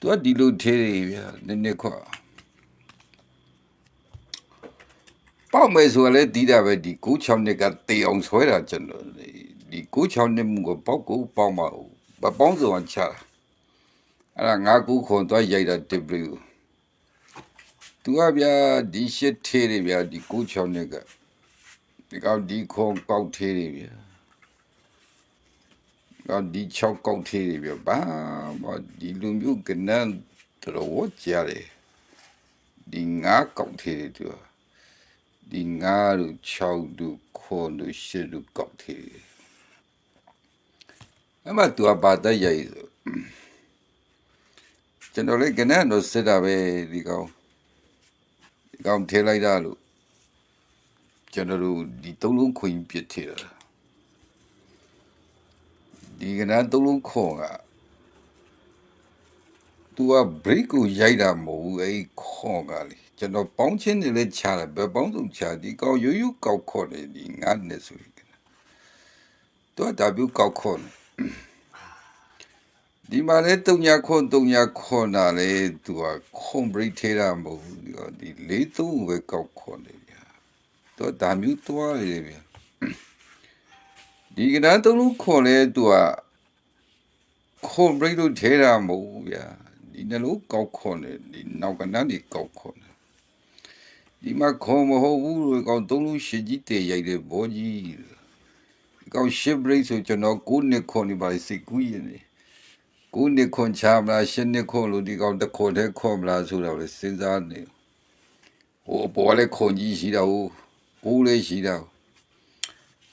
သူကဒီလိုထေးတယ်ဗျာနည်းနည်းခွတ်ပေါက်မယ်ဆိုလည်းဒီတာပဲဒီ96နှစ်ကတေအောင်ဆွဲတာကျွန်တော်ဒီ96နှစ်မှုကိုပေါက်ကိုပေါက်မအောင်မပေါင်းစုံချတာအဲ့ဒါငါကူခွန်သွားရိုက်တာတစ်ပလူသူကဗျာဒီရှစ်ထေးတယ်ဗျာဒီ96နှစ်ကဒီကောင်ဒီခွန်ပေါက်ထေးတယ်ဗျာ တော့ဒီ6ကောက်သေးတယ်ပြပါဘာဒီလူမျိုးကနန်းတော်ဝကြရတယ်ဒီ9ကောက်သေးတယ်သူဒီ9တို့6တို့9တို့10တို့ကောက်သေးတယ်အမတူအပါတရိုက်ဆိုကျွန်တော်လည်းကနန်းတော့စစ်တာပဲဒီကောင်ဒီကောင်ထဲလိုက်တာလို့ကျွန်တော်တို့ဒီသုံးလုံးခွင်ပြစ်ထည့်တာ ဒီကဏ္ဍသုံးလုံးခေါ်ကသူက break ကိုရိုက်တာမဟုတ်ဘူးအဲ့ခေါ်ကလေကျွန်တော်ပေါင်းချင်းနေလဲချတယ်ဘယ်ပေါင်းစုံချဒီကောင်ရိုးရိုးကောက်ခေါ်တယ်ဒီငါနဲ့ဆိုရင်သူက W ကောက်ခေါ်တယ်ဒီမှာလဲတုံညာခွန်တုံညာခွန်တာလဲသူကခွန်ဘရိထေတာမဟုတ်ဘူးဒီလေးသုံးပဲကောက်ခွန်တယ်ဗျာသူကဒါမျိုးသွားတယ်ဗျာ ဒီကနန်းသုံးလုံးခေါ်လဲ तू ကခွန်ဘရိတ်တို့ထဲတာမဟုတ်ဘူးဗျာဒီနှလုံးကောက်ခွန်တယ်ဒီနောက်ကနန်းဒီကောက်ခွန်တယ်ဒီမှာခွန်မဟုတ်ဘူးလို့ကောင်သုံးလို့ရှစ်ကြီးတည်ရိုက်တဲ့ဘောကြီးဒီကောင်ရှစ်ဘရိတ်ဆိုကျွန်တော်ကိုနှစ်ခွန်ဒီပါစိတ်ကူးရင်နေကိုနှစ်ခွန်ချမလားရှစ်နှစ်ခွန်လို့ဒီကောင်တစ်ခွန်တည်းခွန်မလားဆိုတော့လေစဉ်းစားနေဟိုဘောလည်းခွန်ကြီးရှိတာဟိုကိုလည်းရှိတာဟို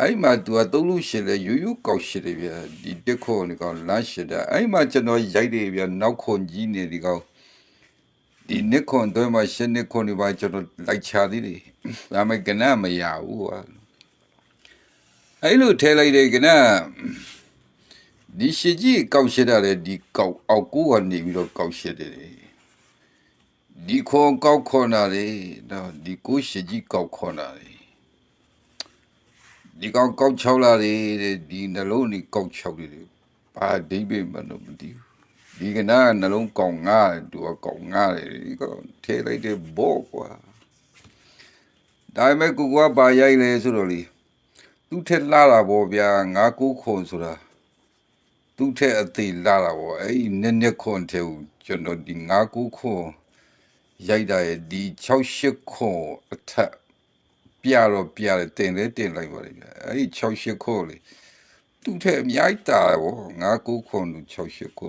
အဲ့မှာ तू ကသုံးလို့ရှိလေယူယူကောက်ရှိတယ်ဗျာဒီတက်ခွန်ဒီကောင်လမ်းရှိတာအဲ့မှာကျွန်တော်ရိုက်တယ်ဗျာနောက်ခွန်ကြီးနေဒီကောင်ဒီနှစ်ခွန်တော့မှရှင်းနှစ်ခွန်ဒီပါကျွန်တော်လိုက်ချသေးတယ်ဒါမှကနမရဘူးကွာအဲ့လိုထဲလိုက်တယ်ကနဒီရှိကြီးကောက်ရှိတာလေဒီကောက်အောက်ကိုကနေပြီးတော့ကောက်ရှိတယ်ဒီခွန်ကောက်ခွန်တာလေတော့ဒီကိုရှိကြီးကောက်ခွန်တာလေ ဒီကောင်ကောက်ချောက်လာတယ်တဲ့ဒီနှလုံးนี่ကောက်ချောက်တယ်တဲ့ဘာဒိဗေမလို့မသိဘူးဒီကနာနှလုံးကောက်ငားတယ်သူကကောက်ငားတယ်ဒီကောင်ထဲလိုက်တဲ့ဘောကွာဒါပေမဲ့ကိုကဘာရိုက်လဲဆိုတော့လေသူ့ထက်လာတာဗောဗျာငါကိုခွန်ဆိုတာသူ့ထက်အသေးလာတာဗောအဲ့ဒီနည်းနည်းခွန်တဲ့ကိုကျွန်တော်ဒီငါကိုခွန်ရိုက်တာရဲ့ဒီ6 8ခွန်အထက် ပြတော့ပြတယ်တင်လဲတင်လိုက်ပါလေဗျအဲ့ဒီ6 8ခုလေသူ့ထက်အများကြီးတာဗောငါကိုခွန်သူ6 8ခု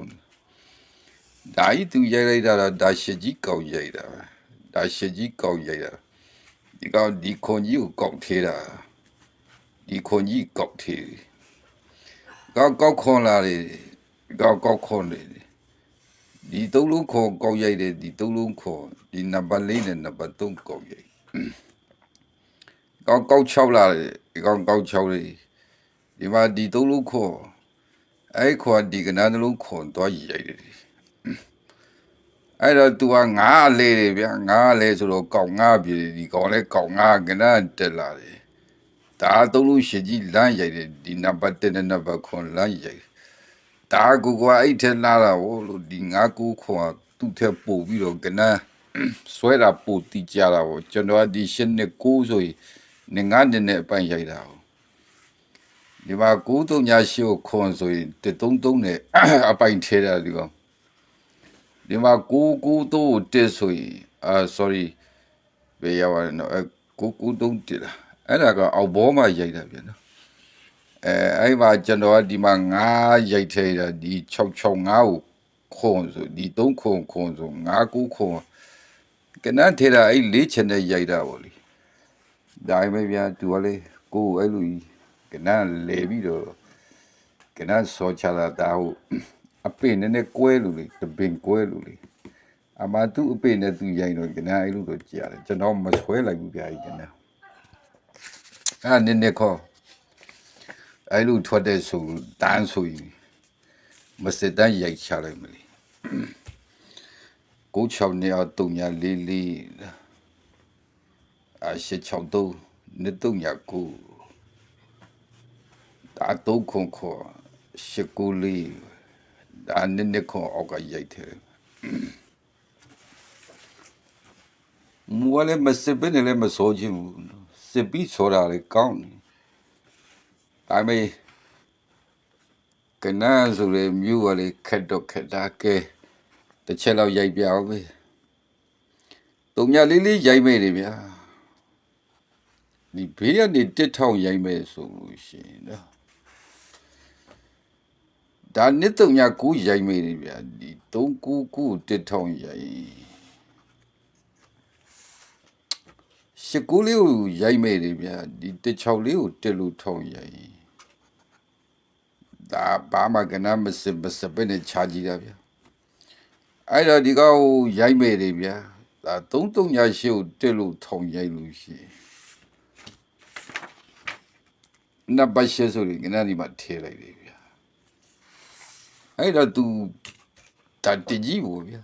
ဒါကြီးသူရိုက်လိုက်တာတော့ဒါရှစ်ကြီးကောက်ရိုက်တာပဲဒါရှစ်ကြီးကောက်ရိုက်တာဒီကောင်ဒီခွန်ကြီးကိုကောက်သေးတာဒီခွန်ကြီးကောက်သေးကောက်ကောက်ခွန်လာလေကောက်ကောက်ခွန်လေဒီသုံးလုံးခွန်ကောက်ရိုက်တယ်ဒီသုံးလုံးခွန်ဒီနံပါတ်၄နဲ့နံပါတ်3ကောက်ရိုက် ကောက်ကောက်6လာတယ်ဒီကောင်ကောက်6လေဒီမှာဒီသုံးလုံးခေါ်အဲ့ခေါ်ဒီကနာနှလုံးခေါ်တော့ရိုက်တယ်အဲ့တော့ तू ကငါအလေတယ်ဗျာငါအလေဆိုတော့ကောက်ငါပြီဒီကောင်လဲကောက်ငါကနာတက်လာတယ်ဒါသုံးလုံးရှင်ကြီးလမ်းရိုက်တယ်ဒီနံပါတ်1နဲ့နံပါတ်9လမ်းရိုက်ဒါကူကအဲ့ထက်လာတာဟိုလို့ဒီငါကူခေါ်သူ့ထက်ပို့ပြီးတော့ကနာဆွဲတာပို့တီကြတာဗောကျွန်တော်ကဒီရှင်းနဲ့9ဆိုရင် နေငါနေနဲ့အပိုင်ရိုက်တာ哦ဒီမှာ93ညာရှိကိုခွန်ဆိုရင်133နဲ့အပိုင်ထဲတာဒီကောင်ဒီမှာ993တက်ဆိုရင်အာ sorry ဘယ်ရောက်ရနော်အဲ993တက်တာအဲ့ဒါကအောက်ဘောမှာရိုက်တာပြန်နော်အဲအဲ့မှာကျွန်တော်ကဒီမှာ9ရိုက်ထဲတာဒီ665ကိုခွန်ဆိုဒီ3ခွန်ခွန်ဆို59ခွန်ကနန်းထဲတာအဲ့လေးချင်နဲ့ရိုက်တာပေါ့လေ ဒါပေမဲ့ဗျာသူကလေကိုယ်အဲ့လိုကြီးကနန်းလေပြီးတော့ကနန်းစောချလာတာဟုတ်အပင်နဲ့နဲ့ကွဲလို့လေတပင်ကွဲလို့လေအမသူအပင်နဲ့သူရိုင်တော့ကနန်းအဲ့လိုတော့ကြားတယ်ကျွန်တော်မဆွဲလိုက်ဘူးဗျာကြီးကနန်းအဲ့နည်းနည်းခေါ်အဲ့လိုထွက်တဲ့ဆိုတန်းဆိုရင်မစတန်းရိုက်ချလိုက်မလို့ကိုချောင်းနေအောင်တုံညာလေးလေး အရှစ်ချောင်းတော့နေတော့ညကိုဒါတော့ခွန်ခေါ်ရှစ်ကိုလေးဒါနည်းနည်းခွန်အောက်ကရိုက်တယ်မူကလည်းမစစ်ပင်းနဲ့လည်းမစောချင်းဘူးနော်စစ်ပြီးစောတာလေကောင်းတယ်ဒါပေမဲ့ကနန်းဆိုလေမြို့ကလေခက်တော့ခက်တာကဲတစ်ချက်လောက်ရိုက်ပြအောင်ပဲတုံညာလေးလေးရိုက်မဲ့တယ်ဗျာ ဒီဘေးကနေတစ်ထောင်ရိုက်မဲ့ဆိုလို့ရှိရင်နော်ဒါနှစ်တုံညာကူရိုက်မဲ့တယ်ဗျာဒီ3ကူကူတစ်ထောင်ရိုက်ရှစ်ကူလေးကိုရိုက်မဲ့တယ်ဗျာဒီတစ်ချောက်လေးကိုတက်လို့ထောင်ရိုက်ဒါဘာမှကနမစမစပဲနဲ့ခြားကြည့်တာဗျာအဲ့တော့ဒီကောင်ကိုရိုက်မဲ့တယ်ဗျာဒါ3တုံညာရှစ်ကိုတက်လို့ထောင်ရိုက်လို့ရှိရင် နတ်ပတ်ရှစ်ဆိုရင်ကနဒီမှာထဲလိုက်တယ်ဗျာအဲ့တော့ तू ဒါတကြီးဘူးဗျာ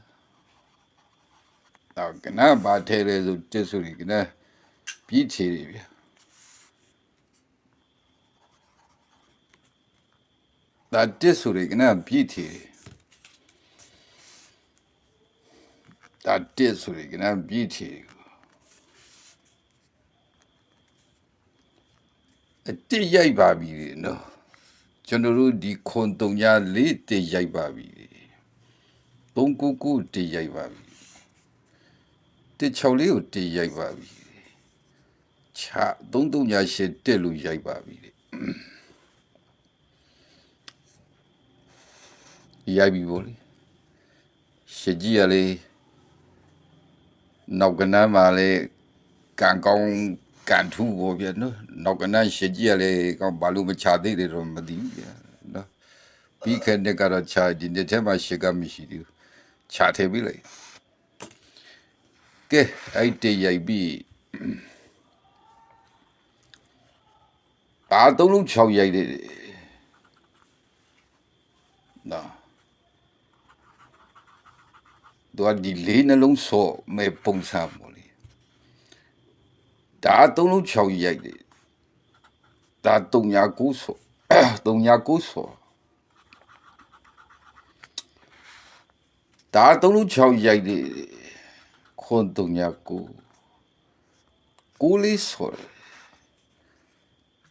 တော့ကနဘာထဲလဲဆိုတက်ဆိုရင်ကနပြီးချေတယ်ဗျာဒါတက်ဆိုရင်ကနပြီးချေတယ်ဒါတက်ဆိုရင်ကနပြီးချေတယ် အတိရိုက်ပါပြီလေနော်ကျွန်တော်တို့ဒီခွန်တုံညာလေးတိရိုက်ပါပြီသုံးကူကူတိရိုက်ပါပြီတိချောက်လေးကိုတိရိုက်ပါပြီချာသုံးတုံညာရှစ်တက်လို့ရိုက်ပါပြီလေရိုက်ပြီဗောလေရှစ်ကြီးရလေနောက်ကနမ်းမှာလေကံကောင်း ကန်ထူဘောဗျာနော်နောက်ကနရှစ်ကြီးရလေကောင်းဘာလို့မချသေးတယ်တော့မသိဘူးဗျာနော်ပြီးခဲ့တဲ့ကတော့ချာဒီနေ့ထဲမှာရှစ်ကမရှိသေးဘူးချာသေးပြီလေကဲအဲ့တေးရိုက်ပြီးပါသုံးလုံး6ရိုက်တယ်နော်တော့ဒီလေးနှလုံးစော့မဲ့ပုံစံမို့လေ ဒါသုံးလုံး6ရိုက်တယ်ဒါ3ညာ9စော့3ညာ9စော့ဒါသုံးလုံး6ရိုက်တယ်ခွန်3ညာ9ကိုလေးစော့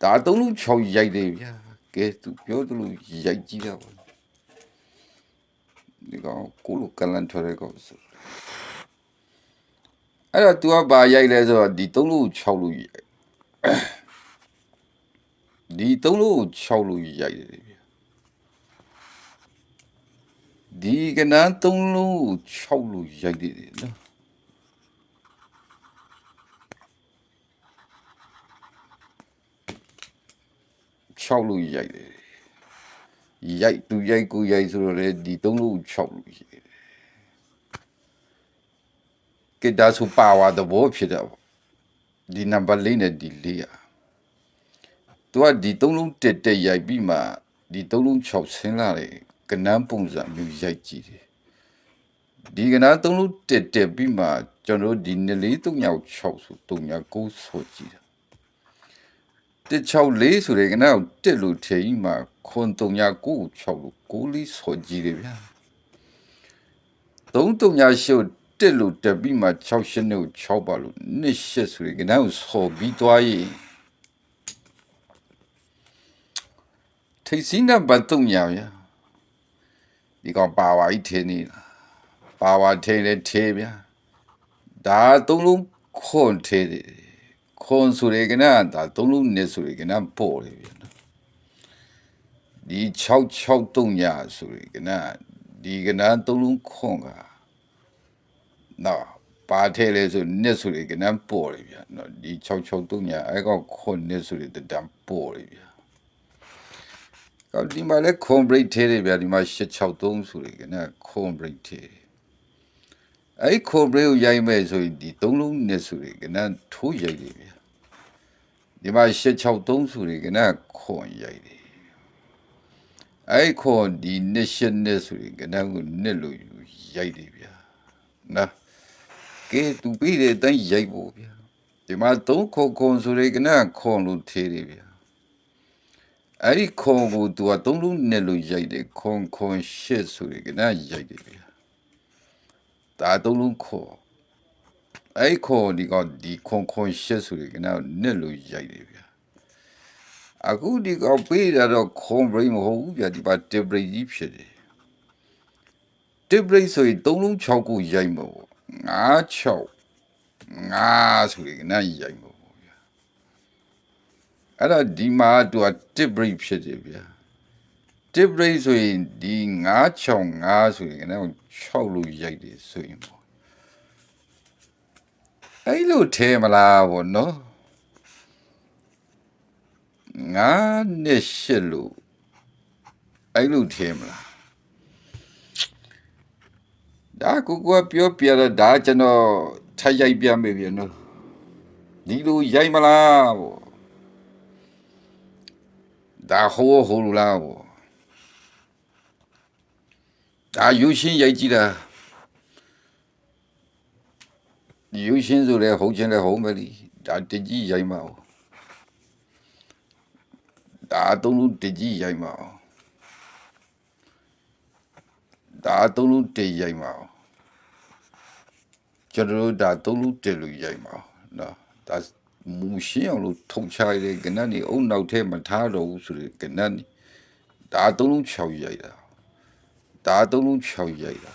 ဒါသုံးလုံး6ရိုက်တယ်ဗျာကဲသူပြောသလိုရိုက်ကြည့်တာပါဒီကောင်ကိုလိုကလန်ထွက်တဲ့ကောင်ဆို အဲ့တော့ तू ကဘာရိုက်လဲဆိုတော့ဒီ3လို့6လို့ရိုက်ဒီ3လို့6လို့ရိုက်တယ်ဗျဒီကနန်း3လို့6လို့ရိုက်တယ်နော်6လို့ရိုက်တယ်ရိုက်သူရိုက်ကိုရိုက်ဆိုတော့လေဒီ3လို့6လို့ရိုက်တယ် ကဒါဆိုပါဝါသဘောဖြစ်တာပေါ့ဒီနံပါတ်လေးနဲ့ဒီလေးอ่ะသူကဒီ3လုံးတက်တက်ရိုက်ပြီးမှဒီ3လုံး6ဆင်းလာတယ်ကနန်းပုံစံမျိုးရိုက်ကြည့်တယ်ဒီကနန်း3လုံးတက်တက်ပြီးမှကျွန်တော်ဒီ2လေး3ညောက်6ဆို3ည9ဆိုကြည့်တယ်164ဆိုတဲ့ကနန်းတက်လို့ထည့်ပြီးမှခွန်3ည9 6လို့9လေးဆိုကြည့်တယ်ဗျာ3 3ည8 တက်လို့တက်ပြီးမှ6ရှစ်နဲ့6ပါလို့နှစ်ရှစ်ဆိုရင်ကနန်းကိုဆော်ပြီးသွားရင်ထိတ်စီးနဲ့ပတ်တုံညာဗျာဒီကောင်ပါဝါကြီးထင်းနေတာပါဝါထင်းလဲထေးဗျာဒါသုံးလုံးခွန်ထေးတယ်ခွန်ဆိုရင်ကနန်းဒါသုံးလုံးနဲ့ဆိုရင်ကနန်းပို့တယ်ဗျာဒီ663တုံညာဆိုရင်ကနန်းဒီကနန်းသုံးလုံးခွန်က နော်ပါထဲလဲဆိုနှစ်ဆိုရကနမ်းပေါ်ရဗျာနော်ဒီ663ညာအဲ့ကောင်ခွန်နှစ်ဆိုရတတံပေါ်ရဗျာကောဒီမှာလဲခွန်ဘရိတ်ထဲရဗျာဒီမှာ663ဆိုရကနခွန်ဘရိတ်ထဲအဲ့ခွန်ဘရိတ်ကိုရိုက်မဲ့ဆိုရင်ဒီသုံးလုံးနှစ်ဆိုရကနထိုးရိုက်တယ်ဗျာဒီမှာ663ဆိုရကနခွန်ရိုက်တယ်အဲ့ခွန်ဒီနှစ်ရှစ်နှစ်ဆိုရကနကိုနှစ်လို့ရိုက်တယ်ဗျာနော် ကဲသူပြီးတဲ့အတိုင်းရိုက်ဖို့ဗျာဒီမှာသုံးခုခုဆိုရကနခွန်လို့ထေးတယ်ဗျာအဲ့ဒီခွန်ကိုသူကသုံးလုံးနဲ့လို့ရိုက်တယ်ခွန်ခွန်ရှစ်ဆိုရကနရိုက်တယ်ဗျာဒါသုံးလုံးခေါ်အဲ့ခေါ်ဒီကောင်ဒီခွန်ခွန်ရှစ်ဆိုရကနနစ်လို့ရိုက်တယ်ဗျာအခုဒီကောင်ပေးတာတော့ခွန်ဘရိမဟုတ်ဘူးဗျာဒီပါတစ်ဘရိကြီးဖြစ်တယ်တစ်ဘရိဆိုရင်သုံးလုံး6ခုရိုက်မှာပေါ့ 9 6 9ဆိုရကနရိုက်မှာပေါ့ဗျာအဲ့တော့ဒီမှာသူကတစ်ဘရိဖြစ်တယ်ဗျာတစ်ဘရိဆိုရင်ဒီ9 6 9ဆိုရကန6လို့ရိုက်တယ်ဆိုရင်ပေါ့အဲ့လိုထဲမလားဗောနော်ငါနဲ့ရှစ်လို့အဲ့လိုထဲမလား ဒါကိုကပြောပြရတာကျွန်တော်ထိုက်ရိုက်ပြမယ်ဗျနော်ဒီလိုရိုက်မလားဗောဒါဟိုဟိုလူလားဗောဒါယူရှင်းရိုက်ကြည့်တာယူရှင်းဆိုလဲဟုတ်ချင်းလဲဟုတ်မယ်လीဒါတကြီးရိုက်မအောင်ဒါအသုံးလုံးတကြီးရိုက်မအောင်ဒါအသုံးလုံးတရိုက်မအောင် ကျွန်တော်တို့ဒါသုံးလုံးတလူရိုက်မအောင်နော်ဒါမူရှင်းအောင်လို့ထုံချရတဲ့ကနန်းနေအုံနောက်ထဲမထားတော့ဘူးဆိုတဲ့ကနန်းနေဒါသုံးလုံး6ရိုက်တာဒါသုံးလုံး6ရိုက်တာ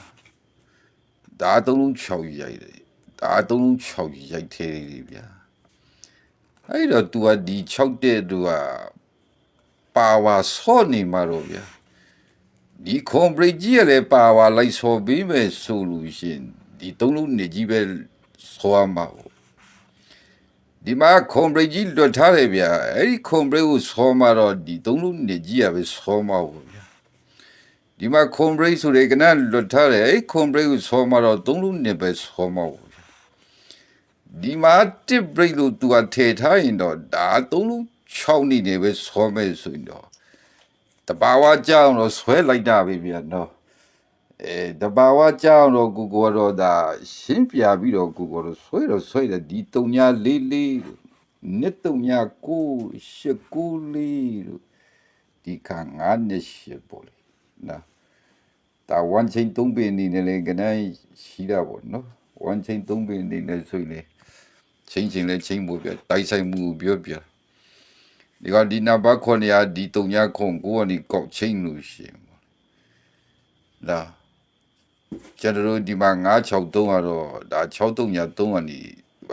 ဒါသုံးလုံး6ရိုက်တယ်ဒါအသုံးလုံး6ရိုက်သေးတယ်ဗျာအဲ့တော့ तू ကဒီ6တဲ့ तू ကပါဝါဆော့နေမှာတော့ဗျာဒီကွန်ဘရိတ်ကြီးရလေပါဝါလိုက်ဆော်ပြီးမဲ့ဆိုလို့ရှရင် ဒီသုံးလုံးနေကြီးပဲဆော်ရမှာပေါ့ဒီမှာကွန်ဘရိတ်ကြီးလွတ်ထားတယ်ဗျာအဲ့ဒီကွန်ဘရိတ်ကိုဆော်မှာတော့ဒီသုံးလုံးနေကြီးရပဲဆော်မှာပေါ့ဗျာဒီမှာကွန်ဘရိတ်ဆိုတဲ့ကနလွတ်ထားတယ်အဲ့ကွန်ဘရိတ်ကိုဆော်မှာတော့သုံးလုံးနေပဲဆော်မှာပေါ့ဒီမှာတစ်ဘရိတ်လို့သူကထည့်ထားရင်တော့ဒါသုံးလုံး6နေနေပဲဆွဲမဲ့ဆိုရင်တော့တဘာဝကြောင်တော့ဆွဲလိုက်တာပဲဗျာနော် အဲတဘာဝကြောင်တော့ကိုကိုတော့ဒါရှင်းပြပြီးတော့ကိုကိုတော့ဆွဲတော့ဆွဲတယ်ဒီတုံညာလေးလေးနှစ်တုံညာကိုရှစ်ကိုလေးလို့ဒီကငါနှစ်ရှစ်ပေါ်လေနော်ဒါဝန်ချင်းသုံးပင်နေနေလေကနိုင်ရှိတာပေါ့နော်ဝန်ချင်းသုံးပင်နေနေဆိုရင်လေချင်းချင်းလဲချင်းဖို့ပြတိုက်ဆိုင်မှုကိုပြောပြဒီကဒီနာဘခွန်ရဒီတုံညာခွန်ကိုကနေကောက်ချင်းလို့ရှိရင်ပေါ့လာ ကျွန်တော်တို့ဒီမှာ963ကတော့ဒါ63ညာ3ကနေ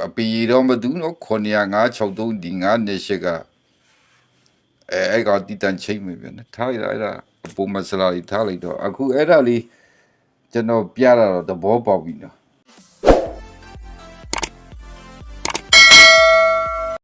အပီတော့မတူနော်ခွန်ရ963ဒီ9နဲ့ရှိကအဲအဲ့ကတီတန်ချင်းမိပြန်ထားရအဲ့ဒါပုံမစလာလေးထားလိုက်တော့အခုအဲ့ဒါလေးကျွန်တော်ပြတာတော့သဘောပေါက်ပြီနော်